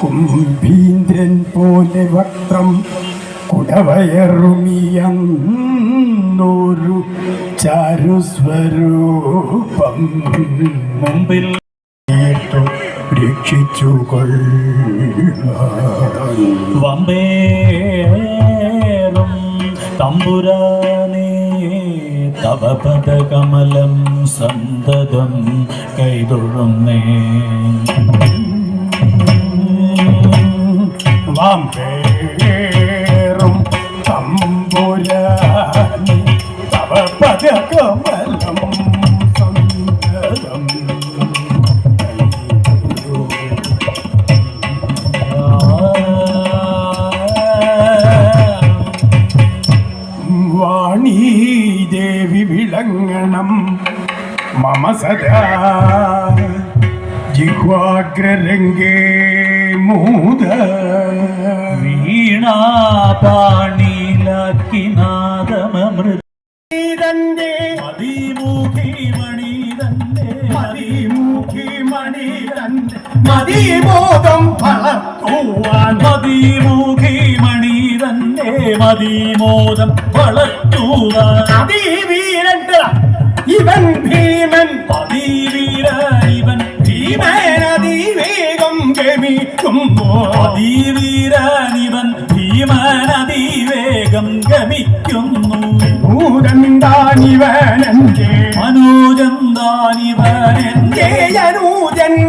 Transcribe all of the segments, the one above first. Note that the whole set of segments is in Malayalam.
കുംഭീന്ദ്രൻ പോലെ വക്രം കുടവയറുമിയങ്ങോരു ചാരുസ്വരൂപം മുമ്പിൽ രക്ഷിച്ചു വമ്പേറും തമ്പുരാനേ തവ പദകമലം സന്തതം കൈതൊഴുന്നേ. വാമ്പേറും ദേവി വിളങ്ങണം മമ സദാ ജിഹ്വാഗ്രരംഗേ മൂത. വീണാപാണിലാക്കിനാദമൃത മതിമോദം വളർത്തുവാൻ. മതിമുഖി മണിതന്റെ മതിമോദം വളർത്തുവാൻ. അതിവീരന്റെ ഇവൻ ഭീമൻ. അതിവീര ഇവൻ ഭീമൻ. അതിവേഗം അതിവീരനിവൻ ഭീമനതിവേഗം ഗമിക്കുന്നു ഭൂതന്താനിവനന്റെ മനോജന്താനിവനെന്റെ ജനൂജന്മാരുതപുത്രൻ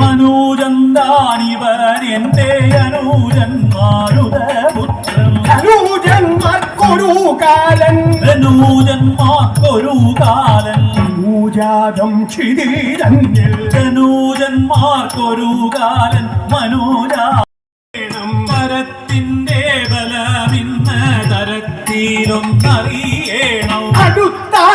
മനോജന്താനിവൻ എന്റെ അനുജന്മാരുടെ പുത്രൻ അനുജന്മാർക്കൊരു കാലൻ ധനൂജന്മാർക്കൊരു കാലൻ അനുജാതം ക്ഷിതീരന്നിൽ ധനൂജന്മാർക്കൊരു കാലൻ മനോജാ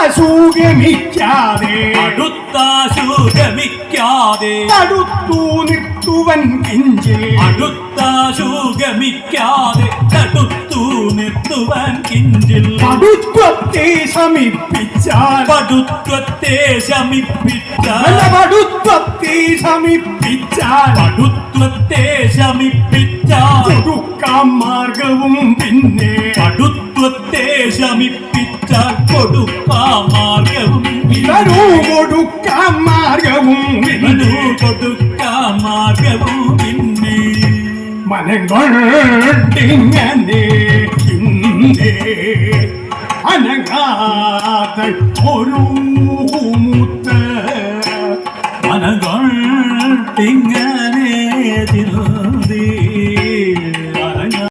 അടുത്ത സൂഗമിക്കാതെ അടുത്താശു ഗമിക്കാതെ അടുത്തു നിർത്തുവൻ കിഞ്ചിൽ അടുത്താശു ഗമിക്കാതെ തടുത്തു നിർത്തുവൻ കിഞ്ചിൽ പടുത്വത്തെ സമീപിച്ചാൽ പടുത്വത്തെ ശമിപ്പിച്ചാൽ പടുത്വത്തെ സമീപിച്ചാൽ പടുത്വത്തെ ശമിപ്പിച്ചാൽ കൊടുക്കാം മാർഗവും പിന്നെ പടുത്വത്തെ ശമിപ്പിച്ചാൽ മാർഗവും ഇവനു കൊടുക്കാം മാർഗവും പിന്നെ മനം കൊണ്ടിങ്ങനെ അനങ്ങാതെ ഒരു